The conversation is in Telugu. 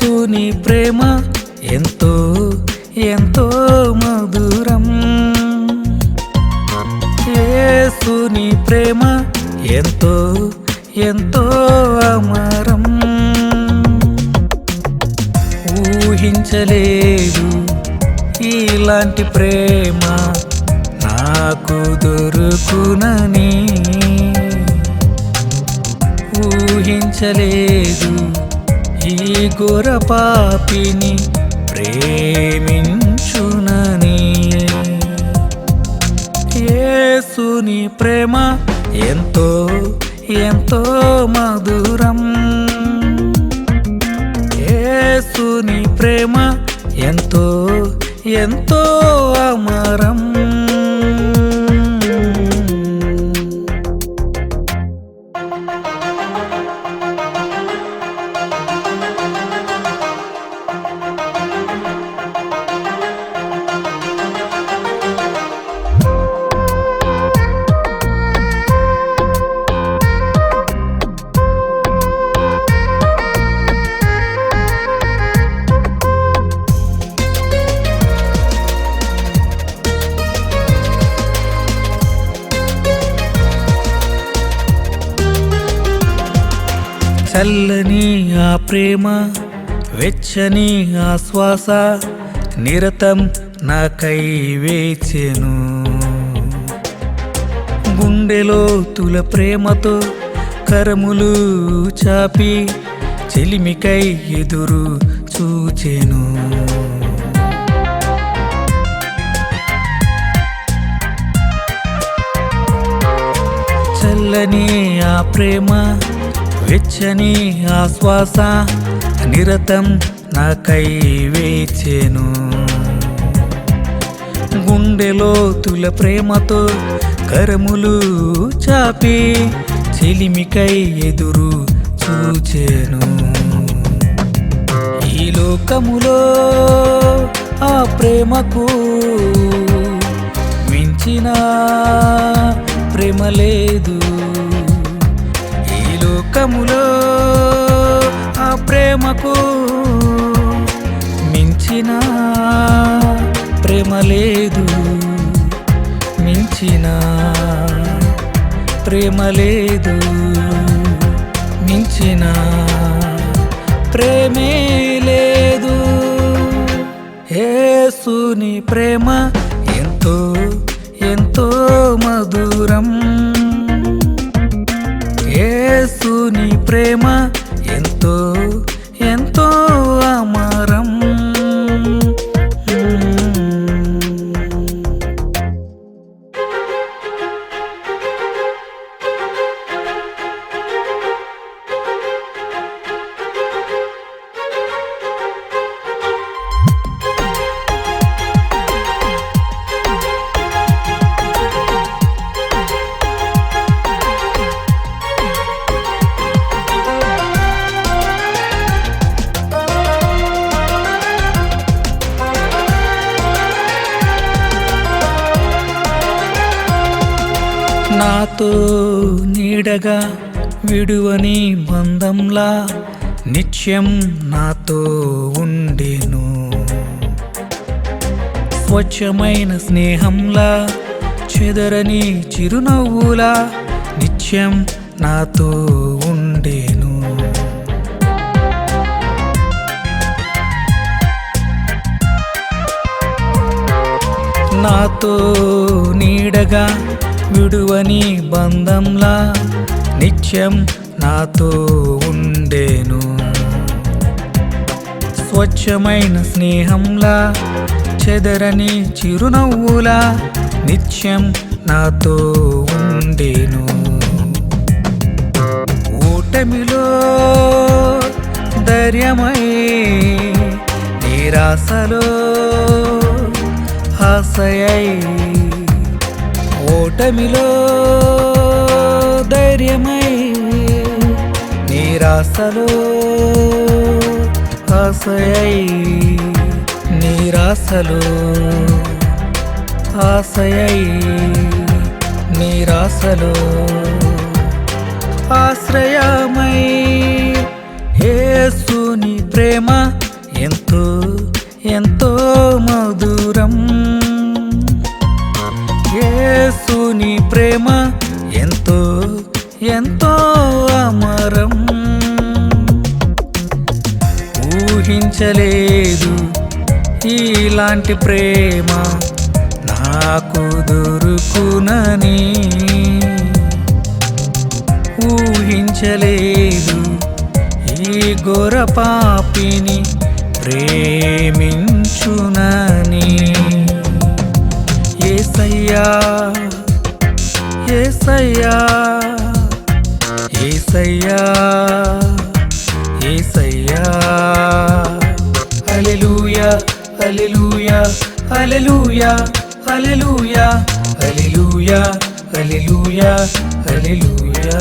యేసుని ప్రేమ ఎంతో ఎంతో మధురం. యేసుని ప్రేమ ఎంతో ఎంతో అమరం. ఊహించలేదు ఇలాంటి ప్రేమ నాకు దొరుకునని ఊహించలేదు ఈ ఘోర పాపిని ప్రేమించునని. యేసుని ప్రేమ ఎంతో ఎంతో మధురం. యేసుని ప్రేమ ఎంతో ఎంతో అమరం. చల్లని ఆ ప్రేమ వెచ్చని ఆ శ్వాస నిరతం నాకై వేచెను. గుండెలో తుల ప్రేమతో కరములు చాపి చెలిమికై ఎదురు చూచెను. చల్లని ఆ ప్రేమ వెచ్చని ఆశ్వాస నిరతం నాకై వేచెను. గుండెలో తుల ప్రేమతో కరములు చాపి చెలిమికై ఎదురు చూచెను. ఈ లోకములో ఆ ప్రేమకు మించిన ప్రేమ లేదు. లోకములో ఆ ప్రేమకు మించిన ప్రేమ లేదు మించిన ప్రేమ లేదు మించిన ప్రేమే లేదు. ఏసుని ప్రేమ ఎంతో ఎంతో మధురం. యేసుని ప్రేమ నాతో నీడగా విడువని బంధంలా నిత్యం నాతో ఉండేను. స్వచ్ఛమైన స్నేహంలా చెదరని చిరునవ్వులా నిత్యం నాతో ఉండేను. నాతో నీడగా విడువని బంధంలా నిత్యం నాతో ఉండేను. స్వచ్ఛమైన స్నేహంలా చెదరని చిరునవ్వులా నిత్యం నాతో ఉండేను. ఓటమిలో ధైర్యమై నిరాశలో ఆశయై కూటమిలో ధైర్యమై నిరాశలో ఆశయై నిరాశలో ఆశయై నిరాశలో ఆశ్రయమై యేసుని ప్రేమ ఎంతో ఎంత ఎంతో ఎంతో అమరం. ఊహించలేదు ఇలాంటి ప్రేమ నాకు దొరుకునని. ఊహించలేదు ఈ ఘోర పాపిని ప్రేమించునని. ఏసయ్యా ఏసయ్యా ఏసయ్యా ఏసయ్యా. హల్లెలూయా హల్లెలూయా హల్లెలూయా హల్లెలూయా హల్లెలూయా హల్లెలూయా హల్లెలూయా.